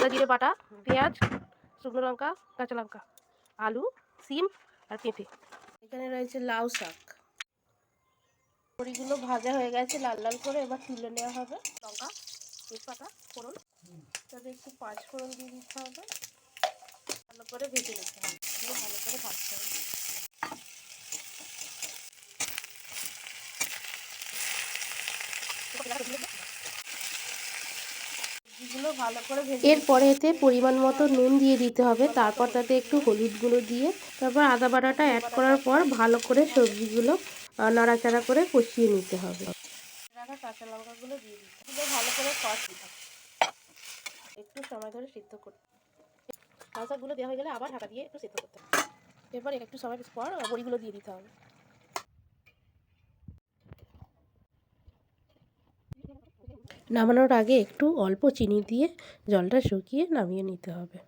আদা, জিরে বাটা, পেঁয়াজ, শুকনো লঙ্কা, কাঁচা লঙ্কা, আলু, সিম আর পেঁপে। এখানে রয়েছে লাউ শাক। বড়িগুলো ভাজা হয়ে গেছে, লাল লাল করে এবার তুলে নেওয়া হবে। লঙ্কা, তেজপাতা, ফোড়ন। তাতে একটু পাঁচ ফোড়ন দিয়ে দিতে হবে। ভালো করে ভেজে নিতে হবে। ভালো করে ভাজতে হবে। ভেজে এরপরে এতে পরিমাণ মতো নুন দিয়ে দিতে হবে। তারপর তাতে একটু হলুদ গুঁড়ো দিয়ে তারপর আদা বাটাটা অ্যাড করার পর ভালো করে সবজিগুলো নাড়াচাড়া করে কষিয়ে নিতে হবে। রাখা কাঁচা লঙ্কাগুলো দিয়ে দিতে হবে। ভালো করে কষি একটু সময় ধরে সিদ্ধ করতে শাকগুলো দেওয়া হয়ে গেলে আবার ঢাকা দিয়ে একটু সিদ্ধ করতে হবে। এরপর একটু সময় পর বড়িগুলো দিয়ে দিতে হবে। নামানোর আগে একটু অল্প চিনি দিয়ে জলটা শুকিয়ে নামিয়ে নিতে হবে।